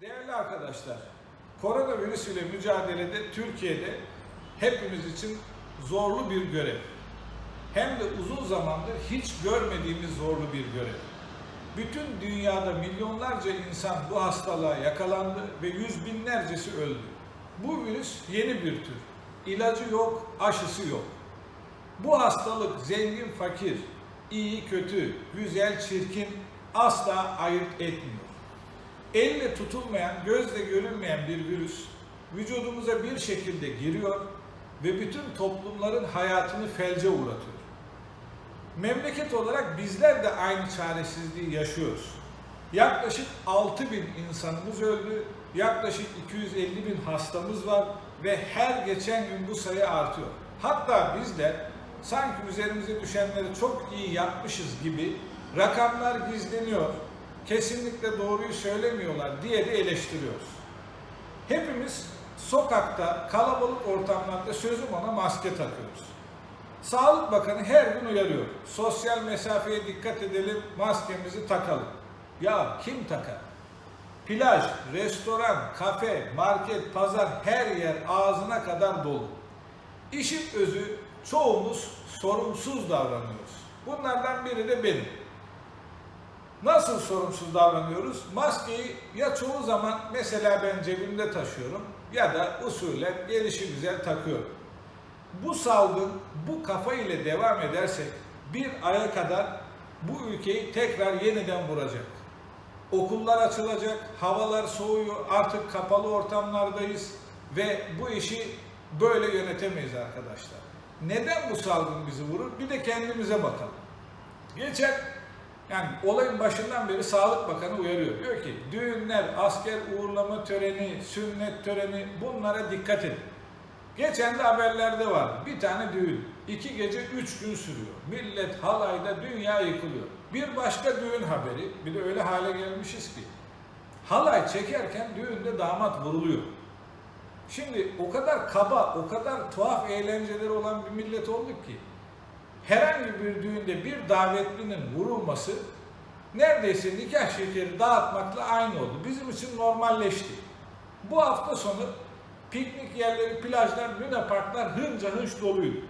Değerli arkadaşlar, koronavirüs ile mücadelede Türkiye'de hepimiz için zorlu bir görev. Hem de uzun zamandır hiç görmediğimiz zorlu bir görev. Bütün dünyada milyonlarca insan bu hastalığa yakalandı ve yüz binlercesi öldü. Bu virüs yeni bir tür. İlacı yok, aşısı yok. Bu hastalık zengin fakir, iyi kötü, güzel çirkin asla ayırt etmiyor. Elle tutulmayan, gözle görünmeyen bir virüs vücudumuza bir şekilde giriyor ve bütün toplumların hayatını felce uğratıyor. Memleket olarak bizler de aynı çaresizliği yaşıyoruz. Yaklaşık 6 bin insanımız öldü, yaklaşık 250 bin hastamız var ve her geçen gün bu sayı artıyor. Hatta bizler sanki üzerimize düşenleri çok iyi yapmışız gibi rakamlar gizleniyor, kesinlikle doğruyu söylemiyorlar diye de eleştiriyoruz. Hepimiz sokakta, kalabalık ortamlarda sözüm ona maske takıyoruz. Sağlık Bakanı her gün uyarıyor. Sosyal mesafeye dikkat edelim, maskemizi takalım. Ya kim takar? Plaj, restoran, kafe, market, pazar her yer ağzına kadar dolu. İşin özü çoğumuz sorumsuz davranıyoruz. Bunlardan biri de benim. Nasıl sorumsuz davranıyoruz? Maskeyi ya çoğu zaman mesela ben cebimde taşıyorum ya da usulen gelişi güzel takıyorum. Bu salgın bu kafa ile devam edersek bir aya kadar bu ülkeyi tekrar yeniden vuracak. Okullar açılacak, havalar soğuyor, artık kapalı ortamlardayız ve bu işi böyle yönetemeyiz arkadaşlar. Neden bu salgın bizi vurur? Bir de kendimize bakalım. Geçen yani olayın başından beri Sağlık Bakanı uyarıyor. Diyor ki düğünler, asker uğurlama töreni, sünnet töreni bunlara dikkat edin. Geçen de haberlerde var. Bir tane düğün. iki gece üç gün sürüyor. Millet halayda dünya yıkılıyor. Bir başka düğün haberi. Bir de öyle hale gelmişiz ki. Halay çekerken düğünde damat vuruluyor. Şimdi o kadar kaba, o kadar tuhaf eğlenceleri olan bir millet olduk ki herhangi bir düğünde bir davetlinin vurulması neredeyse nikah şekeri dağıtmakla aynı oldu. Bizim için normalleşti. Bu hafta sonu piknik yerleri, plajlar, luna parklar hınca hınç doluydu.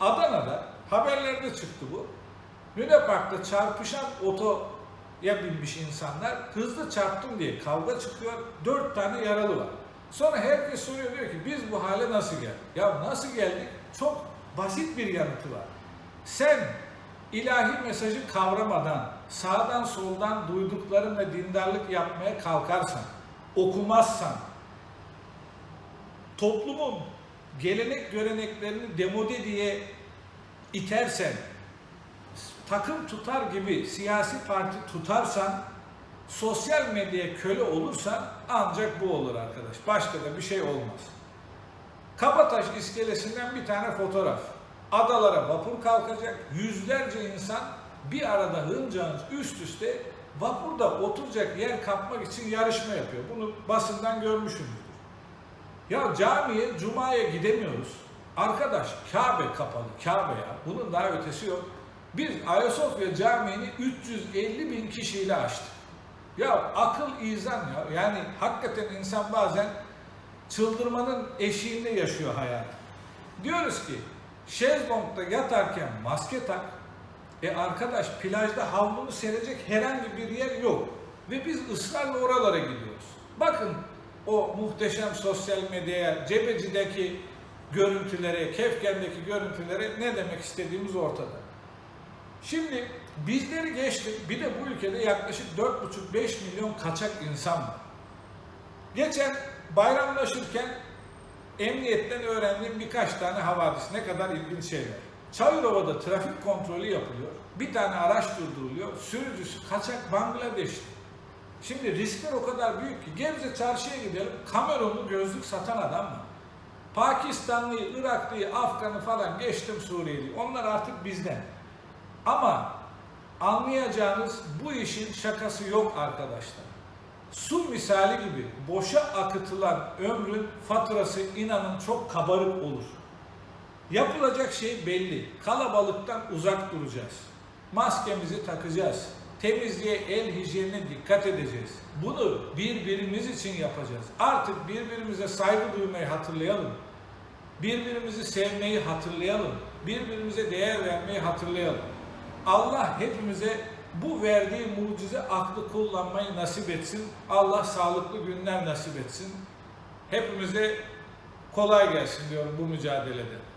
Adana'da haberlerde çıktı bu. Luna Park'ta çarpışan otoya binmiş insanlar hızlı çarptım diye kavga çıkıyor. Dört tane yaralı var. Sonra herkes soruyor diyor ki biz bu hale nasıl geldik? Ya nasıl geldik? Çok basit bir yanıtı var. Sen ilahi mesajı kavramadan, sağdan soldan duyduklarınla dindarlık yapmaya kalkarsan, okumazsan, toplumun gelenek göreneklerini demode diye itersen, takım tutar gibi siyasi parti tutarsan, sosyal medyaya köle olursan ancak bu olur arkadaş. Başka da bir şey olmaz. Kabataş iskelesinden bir tane fotoğraf. Adalara vapur kalkacak. Yüzlerce insan bir arada hınca hınç üst üste vapurda oturacak yer kapmak için yarışma yapıyor. Bunu basından görmüşsünüzdür. Ya camiye, cumaya gidemiyoruz. Arkadaş Kabe kapalı, Kabe ya. Bunun daha ötesi yok. Biz Ayasofya Camii'ni 350 bin kişiyle açtık. Ya akıl izan ya. Yani hakikaten insan bazen çıldırmanın eşiğinde yaşıyor hayatı. Diyoruz ki şezlongda yatarken maske tak. E arkadaş plajda havlunu serecek herhangi bir yer yok. Ve biz ısrarla oralara gidiyoruz. Bakın o muhteşem sosyal medyaya, Cebeci'deki görüntülere, Kefken'deki görüntülere ne demek istediğimiz ortada. Şimdi bizleri geçtim. Bir de bu ülkede yaklaşık 4,5-5 milyon kaçak insan var. Geçen bayramlaşırken emniyetten öğrendiğim birkaç tane havadis. Ne kadar ilginç şeyler. Çayırova'da trafik kontrolü yapılıyor. Bir tane araç durduruluyor. Sürücüsü kaçak Bangladeşli. Şimdi riskler o kadar büyük ki Gebze çarşıya gidelim. Kamerunlu gözlük satan adam mı? Pakistanlıyı, Iraklıyı, Afganı falan geçtim Suriyeli. Onlar artık bizden. Ama anlayacağınız bu işin şakası yok arkadaşlar. Su misali gibi boşa akıtılan ömrün faturası inanın çok kabarık olur. Yapılacak şey belli. Kalabalıktan uzak duracağız. Maskemizi takacağız. temizliğe, el hijyenine dikkat edeceğiz. Bunu birbirimiz için yapacağız. Artık birbirimize saygı duymayı hatırlayalım. Birbirimizi sevmeyi hatırlayalım. Birbirimize değer vermeyi hatırlayalım. Allah hepimize bu verdiği mucize aklı kullanmayı nasip etsin. Allah sağlıklı günler nasip etsin. Hepimize kolay gelsin diyorum bu mücadelede.